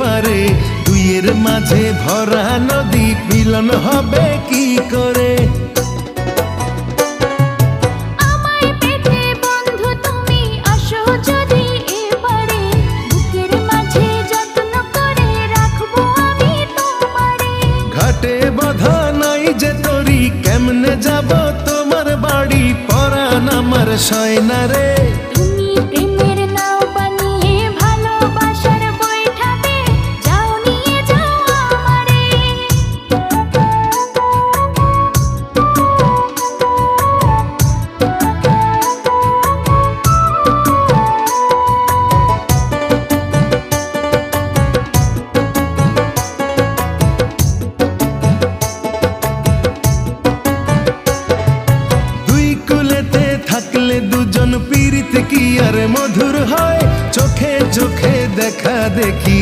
পারে দুইয়ের মাঝে ভরা নদী মিলন হবে কি করে? আমি ঘাটে বাধা নাই যে তরি কেমনে যাব তোমার বাড়ি? পরান আমার সয়না রে de aquí.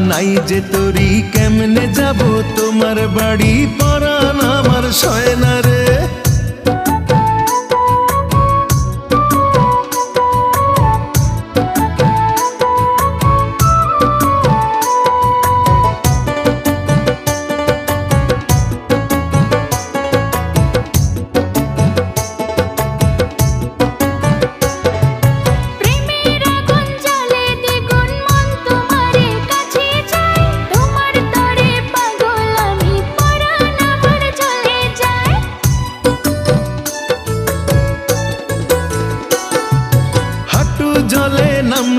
নাই যে তোরি কেমনে যাব? তোমার বাড়ি পরান আমার সয়না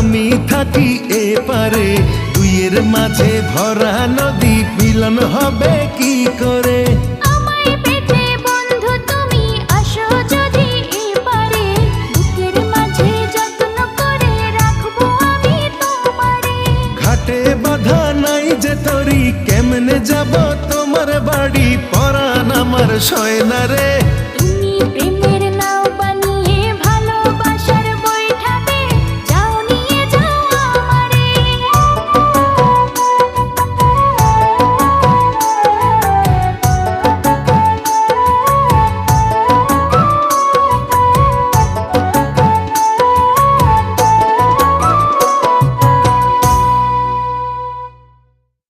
আমি থাকি এ পারে দুইয়ের মাঝে ভরা নদী মিলন হবে কি করে? বাধা নাই যে তরি কেমনে যাব তোমার বাড়ি? পরান আমার সয়না রে।